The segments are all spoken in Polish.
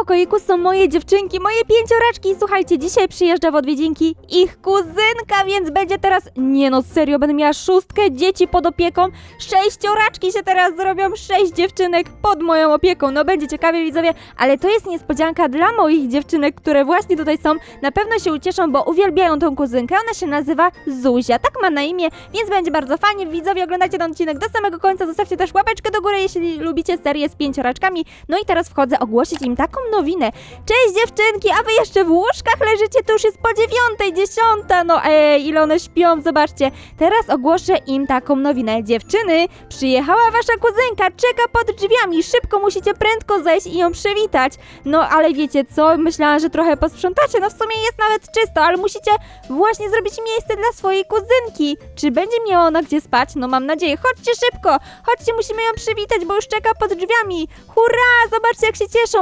pokoiku są moje dziewczynki, moje pięcioraczki. Słuchajcie, dzisiaj przyjeżdża w odwiedzinki ich kuzynka, więc będzie teraz... Nie no, serio, będę miała szóstkę dzieci pod opieką. Sześcioraczki się teraz zrobią, sześć dziewczynek pod moją opieką. No będzie ciekawie, widzowie, ale to jest niespodzianka dla moich dziewczynek, które właśnie tutaj są. Na pewno się ucieszą, bo uwielbiają tą kuzynkę. Ona się nazywa Zuzia, tak ma na imię, więc będzie bardzo fajnie. Widzowie, oglądajcie ten odcinek do samego końca. Zostawcie też łapeczkę do góry, jeśli lubicie serię z pięcioraczkami. No i teraz wchodzę ogłosić im taką nowinę. Cześć dziewczynki, a wy jeszcze w łóżkach leżycie, to już jest po dziewiątej, dziesiąta. No ej, ile one śpią, zobaczcie. Teraz ogłoszę im taką nowinę. Dziewczyny, przyjechała wasza kuzynka, czeka pod drzwiami. Szybko musicie prędko zejść i ją przywitać. No ale wiecie co, myślałam, że trochę posprzątacie. No w sumie jest nawet czysto, ale musicie właśnie zrobić miejsce dla swojej kuzynki. Czy będzie miała ona gdzie spać? No mam nadzieję. Chodźcie szybko, chodźcie, musimy ją przywitać, bo już czeka pod drzwiami. Hurra, zobaczcie jak się cieszą.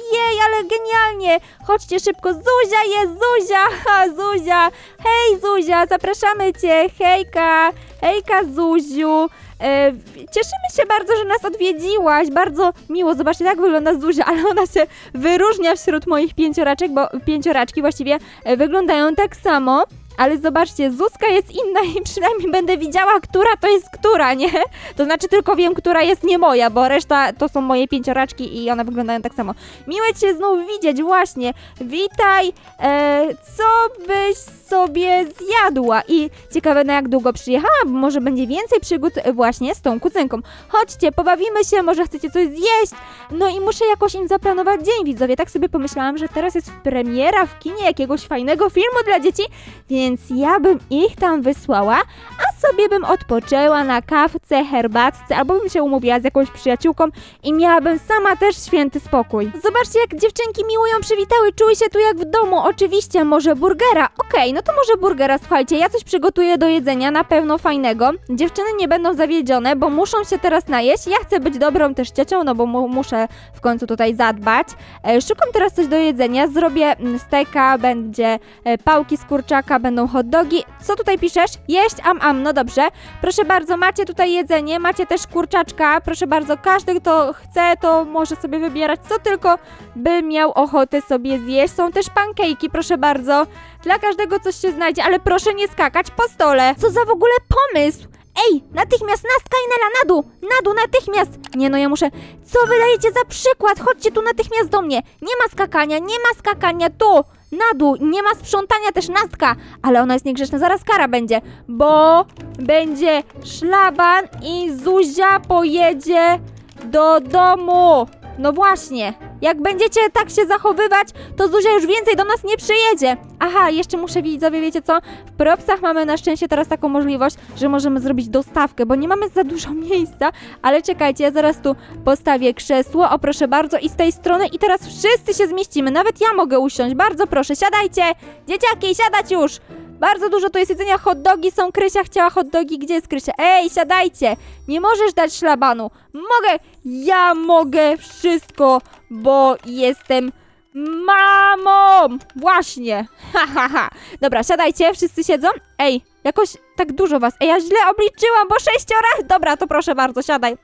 Ojej, ale genialnie. Chodźcie szybko, Zuzia jest, Zuzia, ha, Zuzia. Hej Zuzia, zapraszamy cię, hejka, hejka Zuziu. E, cieszymy się bardzo, że nas odwiedziłaś. Bardzo miło. Zobaczcie, jak wygląda Zuzia, ale ona się wyróżnia wśród moich pięcioraczek, bo pięcioraczki właściwie e, wyglądają tak samo. Ale zobaczcie, Zuzka jest inna i przynajmniej będę widziała, która to jest która, nie? To znaczy tylko wiem, która jest nie moja, bo reszta to są moje pięcioraczki i one wyglądają tak samo. Miłe cię znów widzieć, właśnie. Witaj, e, co byś sobie zjadła? I ciekawe na jak długo przyjechała, bo może będzie więcej przygód e, właśnie z tą kuzynką. Chodźcie, pobawimy się, może chcecie coś zjeść. No i muszę jakoś im zaplanować dzień, widzowie. Tak sobie pomyślałam, że teraz jest premiera w kinie jakiegoś fajnego filmu dla dzieci, więc ja bym ich tam wysłała, a sobie bym odpoczęła na kawce, herbatce, albo bym się umówiła z jakąś przyjaciółką i miałabym sama też święty spokój. Zobaczcie, jak dziewczynki miło ją przywitały, czuły się tu jak w domu. Oczywiście, może burgera. Okej, no to może burgera, słuchajcie, ja coś przygotuję do jedzenia, na pewno fajnego. Dziewczyny nie będą zawiedzione, bo muszą się teraz najeść. Ja chcę być dobrą też ciocią, no bo mu muszę w końcu tutaj zadbać. E, szukam teraz coś do jedzenia, zrobię mm, steka, będzie e, pałki z kurczaka, będą hot dogi. Co tutaj piszesz? Jeść, am, am, no dobrze. Proszę bardzo, macie tutaj jedzenie, macie też kurczaczka, proszę bardzo, każdy kto chce, to może sobie wybierać, co tylko by miał ochotę sobie zjeść. Są też pankejki, proszę bardzo. Dla każdego coś się znajdzie, ale proszę nie skakać po stole. Co za w ogóle pomysł? Ej, natychmiast Nastka i Nela, na dół, na dół, natychmiast! Nie no, ja muszę... Co wydajecie za przykład? Chodźcie tu natychmiast do mnie. Nie ma skakania, nie ma skakania, tu! Na dół, nie ma sprzątania też Nastka, ale ona jest niegrzeczna, zaraz kara będzie, bo będzie szlaban i Zuzia pojedzie do domu. No właśnie, jak będziecie tak się zachowywać, to Zuzia już więcej do nas nie przyjedzie. Aha, jeszcze muszę widzowie, wiecie co? W propsach mamy na szczęście teraz taką możliwość, że możemy zrobić dostawkę, bo nie mamy za dużo miejsca, ale czekajcie, ja zaraz tu postawię krzesło, o proszę bardzo, i z tej strony i teraz wszyscy się zmieścimy, nawet ja mogę usiąść, bardzo proszę, siadajcie! Dzieciaki, siadać już! Bardzo dużo tu jest jedzenia, hot dogi są, Krysia chciała hot dogi, gdzie jest Krysia? Ej, siadajcie! Nie możesz dać szlabanu! Mogę! Ja mogę wszystko, bo jestem mamą! Właśnie! Ha, ha, ha! Dobra, siadajcie, wszyscy siedzą? Ej, jakoś tak dużo was. Ej, ja źle obliczyłam, bo sześciora... Dobra, to proszę bardzo, siadaj.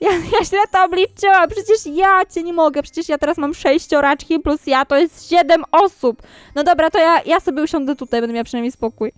Ja, ja źle to obliczyłam, przecież ja cię nie mogę, przecież ja teraz mam sześcioraczki plus ja, to jest siedem osób. No dobra, to ja, ja sobie usiądę tutaj, będę miała przynajmniej spokój.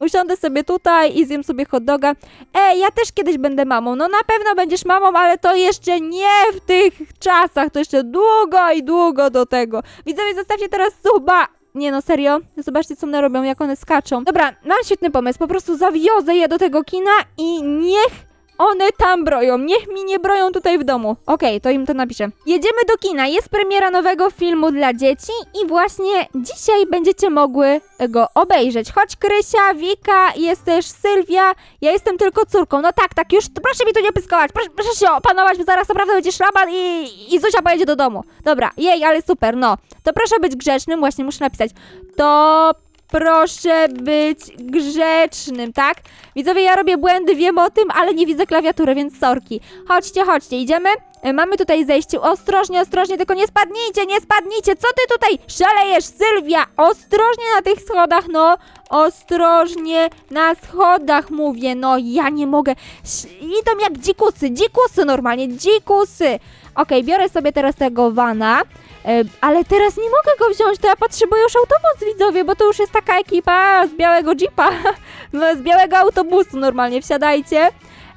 Usiądę sobie tutaj i zjem sobie hot doga. Ej, ja też kiedyś będę mamą. No na pewno będziesz mamą, ale to jeszcze nie w tych czasach, to jeszcze długo i długo do tego. Widzowie, zostawcie teraz suba. Nie no, serio? Zobaczcie, co one robią, jak one skaczą. Dobra, mam świetny pomysł. Po prostu zawiozę je do tego kina i niech one tam broją. Niech mi nie broją tutaj w domu. Okej, to im to napiszę. Jedziemy do kina. Jest premiera nowego filmu dla dzieci i właśnie dzisiaj będziecie mogły go obejrzeć. Chodź Krysia, Wika, jest też Sylwia. Ja jestem tylko córką. No tak, tak, już proszę mi tu nie pyskować. Proszę, proszę się opanować, bo zaraz naprawdę będzie szlaban i, i pojedzie do domu. Dobra, jej, ale super, no. To proszę być grzecznym, właśnie muszę napisać. To proszę być grzecznym, tak? Widzowie, ja robię błędy, wiem o tym, ale nie widzę klawiatury, więc sorki. Chodźcie, chodźcie, idziemy? E, Mamy tutaj zejście. Ostrożnie, ostrożnie, tylko nie spadnijcie, nie spadnijcie. Co ty tutaj szalejesz, Sylwia? Ostrożnie na tych schodach, no. Ostrożnie na schodach, mówię. No, ja nie mogę. Sz- Idą jak dzikusy, dzikusy normalnie, dzikusy. Okej, biorę sobie teraz tego wana. E, ale teraz nie mogę go wziąć, to ja potrzebuję już autobus, widzowie, bo to już jest taka ekipa z białego jeepa, no, z białego autobusu normalnie, wsiadajcie.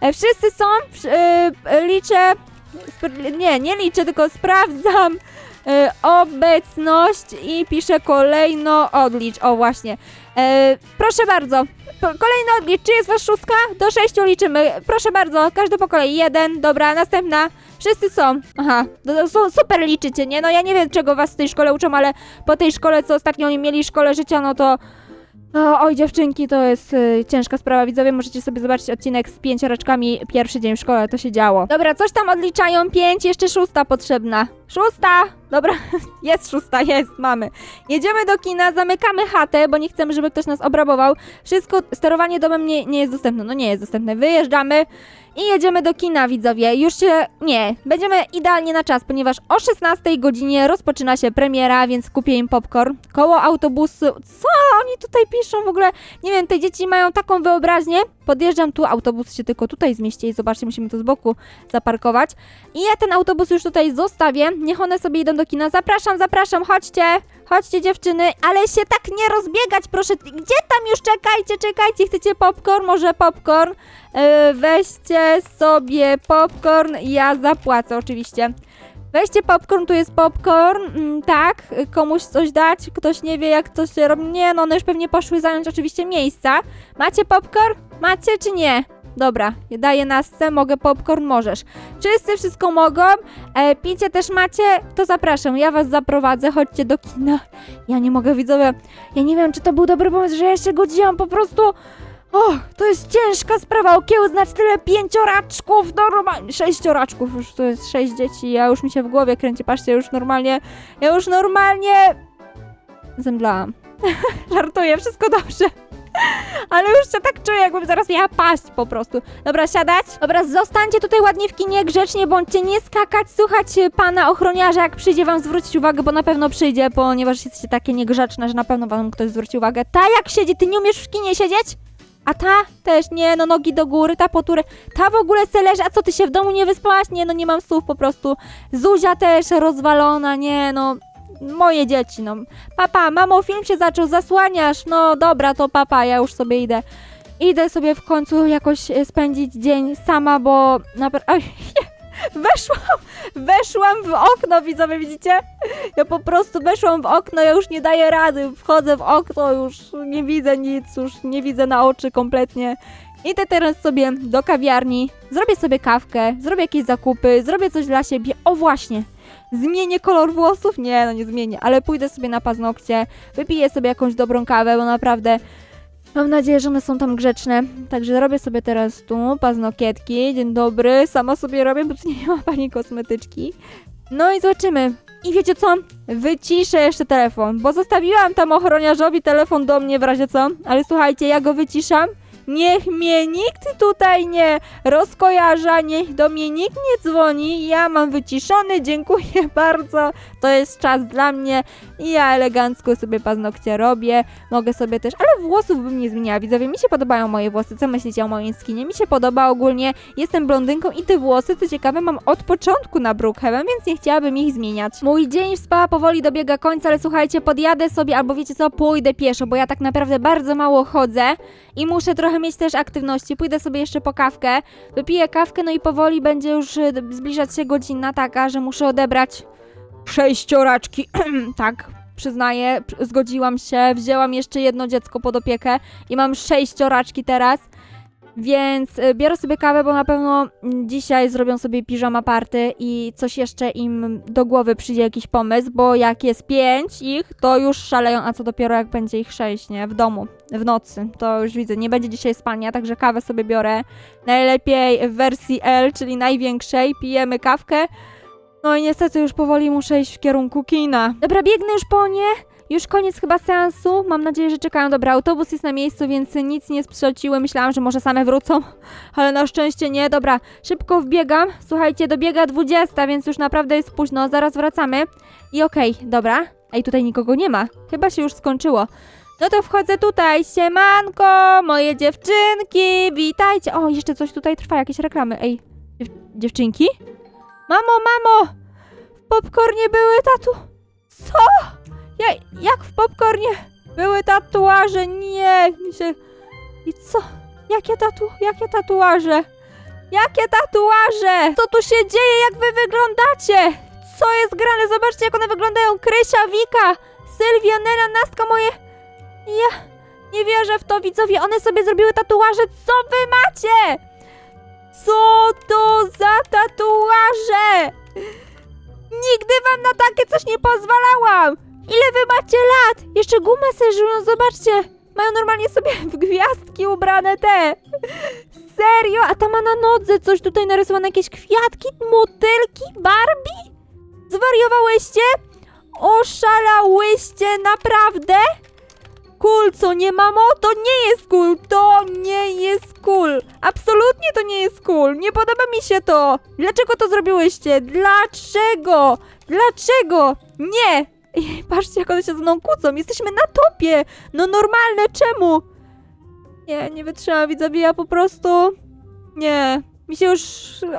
E, wszyscy są, e, liczę, nie, nie liczę, tylko sprawdzam obecność i piszę kolejno odlicz, o właśnie. Proszę bardzo, po, kolejny odlicz, czy jest was szóstka? Do sześciu liczymy, proszę bardzo, każdy po kolei, jeden, dobra, następna. Wszyscy są. Aha, no, su- super liczycie, nie? No ja nie wiem, czego was w tej szkole uczą, ale po tej szkole, co ostatnio oni mieli, szkole życia, no to... O, oj, dziewczynki, to jest y, ciężka sprawa. Widzowie, możecie sobie zobaczyć odcinek z pięcioraczkami. Pierwszy dzień w szkole, to się działo. Dobra, coś tam odliczają. Pięć, jeszcze szósta potrzebna. Szósta! Dobra, jest szósta, jest, mamy. Jedziemy do kina, zamykamy chatę, bo nie chcemy, żeby ktoś nas obrabował. Wszystko, sterowanie domem nie, nie jest dostępne. No nie jest dostępne. Wyjeżdżamy i jedziemy do kina, widzowie. Już się... Nie, będziemy idealnie na czas, ponieważ o 16 godzinie rozpoczyna się premiera, więc kupię im popcorn. Koło autobusu... Co oni tutaj piszą w ogóle? Nie wiem, te dzieci mają taką wyobraźnię. Podjeżdżam tu, autobus się tylko tutaj zmieści i zobaczcie, musimy to z boku zaparkować. I ja ten autobus już tutaj zostawię. Niech one sobie idą do kina. Zapraszam, zapraszam, chodźcie. Chodźcie dziewczyny, ale się tak nie rozbiegać, proszę. Gdzie tam już czekajcie, czekajcie, chcecie popcorn? Może popcorn? Yy, weźcie sobie popcorn, ja zapłacę oczywiście. Weźcie popcorn, tu jest popcorn, mm, tak, komuś coś dać, ktoś nie wie jak to się robi, nie no, one już pewnie poszły zająć oczywiście miejsca. Macie popcorn? Macie czy nie? Dobra, daję nasce, mogę popcorn, możesz. Wszyscy wszystko mogą, e, picie też macie, to zapraszam, ja was zaprowadzę, chodźcie do kina. Ja nie mogę, widzowie, ja nie wiem, czy to był dobry pomysł, że ja się godziłam po prostu... O, to jest ciężka sprawa, okiełznać tyle pięcioraczków, normalnie, sześcioraczków, już to jest sześć dzieci, ja już mi się w głowie kręci, patrzcie, już normalnie, ja już normalnie zemdlałam. Żartuję, wszystko dobrze. Ale już się tak czuję, jakbym zaraz miała paść po prostu. Dobra, siadać. Dobra, zostańcie tutaj ładnie w kinie, grzecznie, bądźcie nie skakać, słuchać e, pana ochroniarza, jak przyjdzie wam zwrócić uwagę, bo na pewno przyjdzie, ponieważ jesteście takie niegrzeczne, że na pewno wam ktoś zwróci uwagę. Ta jak siedzi, ty nie umiesz w kinie siedzieć? A ta też nie, no nogi do góry, ta poturę. Ta w ogóle se leży, a co ty się w domu nie wyspałaś? Nie, no nie mam słów po prostu. Zuzia też rozwalona, nie, no moje dzieci, no. Papa, mamo, film się zaczął, zasłaniasz. No dobra, to papa, ja już sobie idę. Idę sobie w końcu jakoś e, spędzić dzień sama, bo naprawdę... Weszłam, weszłam w okno, widzowie, widzicie? Ja po prostu weszłam w okno, ja już nie daję rady. Wchodzę w okno, już nie widzę nic, już nie widzę na oczy kompletnie. Idę teraz sobie do kawiarni, zrobię sobie kawkę, zrobię jakieś zakupy, zrobię coś dla siebie. O właśnie, Zmienię kolor włosów? Nie, no nie zmienię, ale pójdę sobie na paznokcie, wypiję sobie jakąś dobrą kawę, bo naprawdę mam nadzieję, że one są tam grzeczne. Także robię sobie teraz tu paznokietki. Dzień dobry, sama sobie robię, bo tu nie ma pani kosmetyczki. No i zobaczymy. I wiecie co? Wyciszę jeszcze telefon, bo zostawiłam tam ochroniarzowi telefon do mnie w razie co. Ale słuchajcie, ja go wyciszam. Niech mnie nikt tutaj nie rozkojarza, niech do mnie nikt nie dzwoni. Ja mam wyciszony, dziękuję bardzo. To jest czas dla mnie i ja elegancko sobie paznokcie robię. Mogę sobie też, ale włosów bym nie zmieniała. Widzowie, mi się podobają moje włosy. Co myślicie o moim skinie? Mi się podoba ogólnie. Jestem blondynką i te włosy, co ciekawe, mam od początku na Brookhaven, więc nie chciałabym ich zmieniać. Mój dzień w spa powoli dobiega końca, ale słuchajcie, podjadę sobie albo wiecie co, pójdę pieszo, bo ja tak naprawdę bardzo mało chodzę i muszę trochę mieć też aktywności. Pójdę sobie jeszcze po kawkę, wypiję kawkę, no i powoli będzie już y, zbliżać się godzina taka, że muszę odebrać sześcioraczki. tak, przyznaję, zgodziłam się, wzięłam jeszcze jedno dziecko pod opiekę i mam sześcioraczki teraz. Więc y, biorę sobie kawę, bo na pewno dzisiaj zrobią sobie piżama party i coś jeszcze im do głowy przyjdzie jakiś pomysł, bo jak jest pięć ich, to już szaleją, a co dopiero jak będzie ich sześć, nie? W domu, w nocy. To już widzę, nie będzie dzisiaj spania, także kawę sobie biorę. Najlepiej w wersji L, czyli największej, pijemy kawkę. No i niestety już powoli muszę iść w kierunku kina. Dobra, biegnę już po nie. Już koniec chyba seansu. Mam nadzieję, że czekają. Dobra, autobus jest na miejscu, więc nic nie sprząciły. Myślałam, że może same wrócą, ale na szczęście nie. Dobra, szybko wbiegam. Słuchajcie, dobiega 20, więc już naprawdę jest późno. Zaraz wracamy. I okej, dobra. Ej, tutaj nikogo nie ma. Chyba się już skończyło. No to wchodzę tutaj. Siemanko, moje dziewczynki, witajcie. O, jeszcze coś tutaj trwa, jakieś reklamy. Ej, dziew dziewczynki? Mamo, mamo! W popcornie były, tatu. Jak w popcornie były tatuaże, nie, mi się... I co? Jakie tatu... jakie tatuaże? Jakie tatuaże? Co tu się dzieje, jak wy wyglądacie? Co jest grane? Zobaczcie, jak one wyglądają. Krysia, Wika, Sylwia, Nela, Nastka, moje... Ja nie wierzę w to, widzowie. One sobie zrobiły tatuaże. Co wy macie? Co to za tatuaże? Nigdy wam na takie coś nie pozwalałam! Ile wy macie lat? Jeszcze gumę seżują, zobaczcie! Mają normalnie sobie w gwiazdki ubrane te. Serio? A ta ma na nodze coś tutaj narysowane, jakieś kwiatki, motylki, Barbie? Zwariowałyście? Oszalałyście, naprawdę? Cool, co nie mamo? To nie jest cool, to nie jest cool. Absolutnie to nie jest cool. Nie podoba mi się to. Dlaczego to zrobiłyście? Dlaczego? Dlaczego? Nie. Ej, Patrzcie, jak one się ze mną kłócą. Jesteśmy na topie. No normalne, czemu? Nie, nie wytrzymam, widzowie, ja po prostu... Nie. Mi się już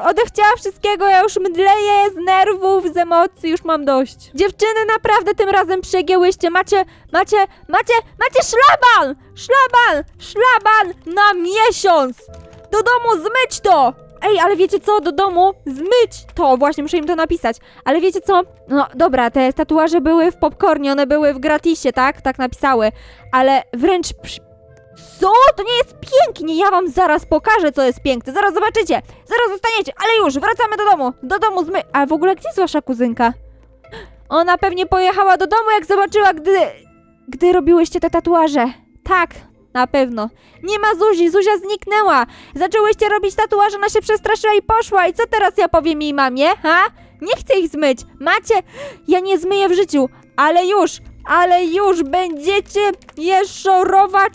odechciała wszystkiego, ja już mdleję z nerwów, z emocji, już mam dość. Dziewczyny, naprawdę tym razem przegięłyście. Macie, macie, macie, macie szlaban! Szlaban! Szlaban na miesiąc! Do domu zmyć to! Ej, ale wiecie co? Do domu zmyć to! Właśnie, muszę im to napisać. Ale wiecie co? No dobra, te tatuaże były w popcornie, one były w gratisie, tak? Tak napisały. Ale wręcz... przy- Co? To nie jest pięknie! Ja wam zaraz pokażę, co jest piękne. Zaraz zobaczycie! Zaraz zostaniecie! Ale już, wracamy do domu! Do domu zmy... A w ogóle gdzie jest wasza kuzynka? Ona pewnie pojechała do domu, jak zobaczyła, gdy... Gdy robiłyście te tatuaże. Tak, na pewno. Nie ma Zuzi, Zuzia zniknęła. Zaczęłyście robić tatuaże, ona się przestraszyła i poszła. I co teraz ja powiem jej mamie, ha? Nie chcę ich zmyć. Macie... Ja nie zmyję w życiu, ale już, ale już będziecie je szorować,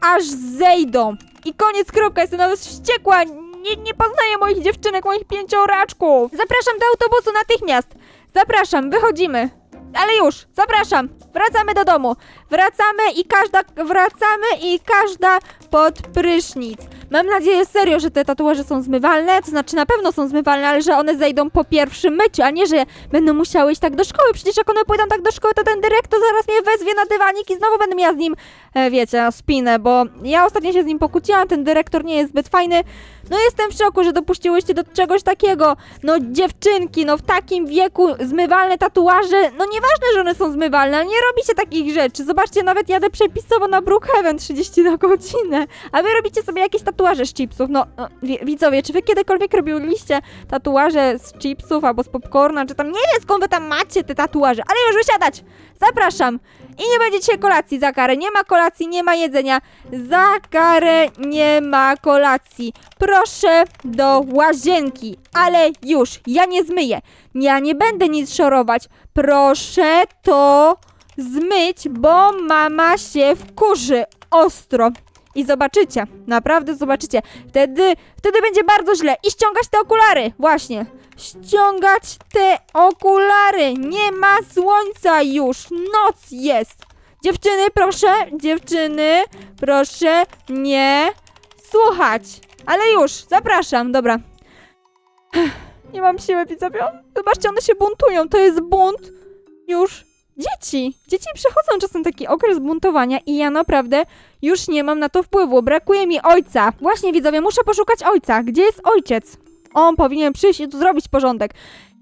aż zejdą. I koniec, kropka, jestem nawet wściekła. Nie, nie poznaję moich dziewczynek, moich pięcioraczków. Zapraszam do autobusu natychmiast. Zapraszam, wychodzimy. Ale już, zapraszam. Wracamy do domu. Wracamy i każda, wracamy i każda pod prysznic. Mam nadzieję serio, że te tatuaże są zmywalne, to znaczy na pewno są zmywalne, ale że one zejdą po pierwszym myciu, a nie, że będą musiały iść tak do szkoły. Przecież jak one pójdą tak do szkoły, to ten dyrektor zaraz mnie wezwie na dywanik i znowu będę miała z nim, e, wiecie, spinę, bo ja ostatnio się z nim pokłóciłam, ten dyrektor nie jest zbyt fajny. No jestem w szoku, że dopuściłyście do czegoś takiego. No dziewczynki, no w takim wieku zmywalne tatuaże, no nieważne, że one są zmywalne, ale nie robicie takich rzeczy. Zobaczcie, nawet jadę przepisowo na Brookhaven 30 na godzinę, a wy robicie sobie jakieś tatuaże z chipsów. No, no wi- widzowie, czy wy kiedykolwiek robiliście tatuaże z chipsów albo z popcorna, czy tam, nie wiem skąd wy tam macie te tatuaże, ale już wysiadać! Zapraszam! I nie będzie dzisiaj kolacji za karę. Nie ma kolacji, nie ma jedzenia. Za karę nie ma kolacji. Proszę do łazienki. Ale już, ja nie zmyję. Ja nie będę nic szorować. Proszę to zmyć, bo mama się wkurzy ostro. I zobaczycie, naprawdę zobaczycie. Wtedy, wtedy będzie bardzo źle. I ściągać te okulary, właśnie. Ściągać te okulary. Nie ma słońca już. Noc jest. Dziewczyny, proszę, dziewczyny, proszę nie słuchać. Ale już, zapraszam, dobra. Nie mam siły, widzowie. Zobaczcie, one się buntują. To jest bunt już dzieci. Dzieci przechodzą czasem taki okres buntowania i ja naprawdę już nie mam na to wpływu. Brakuje mi ojca. Właśnie, widzowie, muszę poszukać ojca. Gdzie jest ojciec? On powinien przyjść i tu zrobić porządek.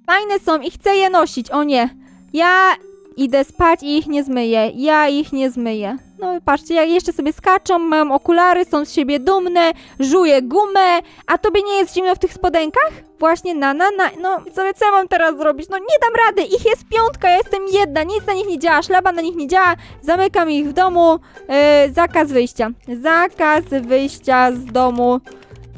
Fajne są i chcę je nosić. O nie. Ja idę spać i ich nie zmyję. Ja ich nie zmyję. No patrzcie, jak jeszcze sobie skaczą, mają okulary, są z siebie dumne, żuję gumę. A tobie nie jest zimno w tych spodenkach? Właśnie na, na, na. No, widzowie, co mam teraz zrobić? No nie dam rady, ich jest piątka, ja jestem jedna, nic na nich nie działa, szlaba na nich nie działa, zamykam ich w domu, yy, zakaz wyjścia. Zakaz wyjścia z domu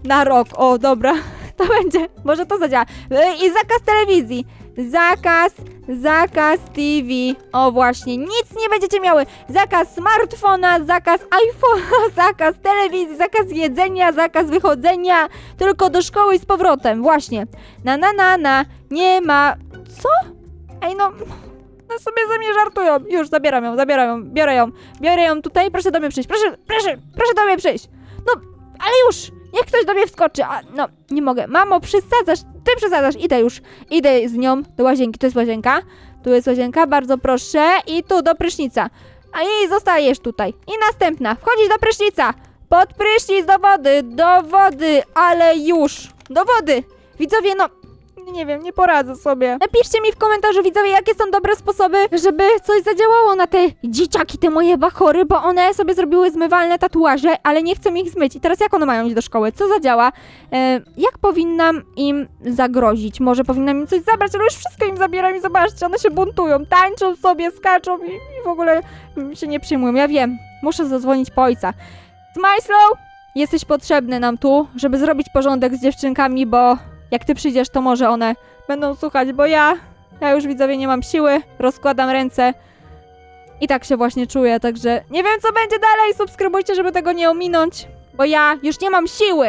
na rok. O, dobra, to będzie, może to zadziała. Yy, I zakaz telewizji. Zakaz, zakaz TV. O właśnie, nic nie będziecie miały. Zakaz smartfona, zakaz iPhone'a, zakaz telewizji, zakaz jedzenia, zakaz wychodzenia. Tylko do szkoły i z powrotem. Właśnie. Na na na na. Nie ma. Co? Ej no. No sobie ze mnie żartują. Już zabieram ją, zabieram ją, biorę ją. Biorę ją tutaj. Proszę do mnie przyjść. Proszę, proszę, proszę do mnie przyjść. No, ale już. Niech ktoś do mnie wskoczy. A, no, nie mogę. Mamo, przesadzasz. ty przesadzasz, idę już. Idę z nią do łazienki, to jest łazienka. Tu jest łazienka, bardzo proszę. I tu do prysznica. A jej zostajesz tutaj. I następna, wchodzisz do prysznica. Pod prysznic do wody, do wody, ale już. Do wody. Widzowie, no, nie wiem, nie poradzę sobie. Napiszcie mi w komentarzu, widzowie, jakie są dobre sposoby, żeby coś zadziałało na te dzieciaki, te moje bachory, bo one sobie zrobiły zmywalne tatuaże, ale nie chcą ich zmyć. I teraz jak one mają iść do szkoły? Co zadziała? E, jak powinnam im zagrozić? Może powinnam im coś zabrać, ale już wszystko im zabieram i zobaczcie, one się buntują, tańczą sobie, skaczą i, i w ogóle się nie przyjmują. Ja wiem, muszę zadzwonić po ojca. Smajslow, jesteś potrzebny nam tu, żeby zrobić porządek z dziewczynkami, bo jak ty przyjdziesz, to może one będą słuchać, bo ja, ja już widzowie nie mam siły, rozkładam ręce i tak się właśnie czuję, także nie wiem co będzie dalej, subskrybujcie, żeby tego nie ominąć, bo ja już nie mam siły.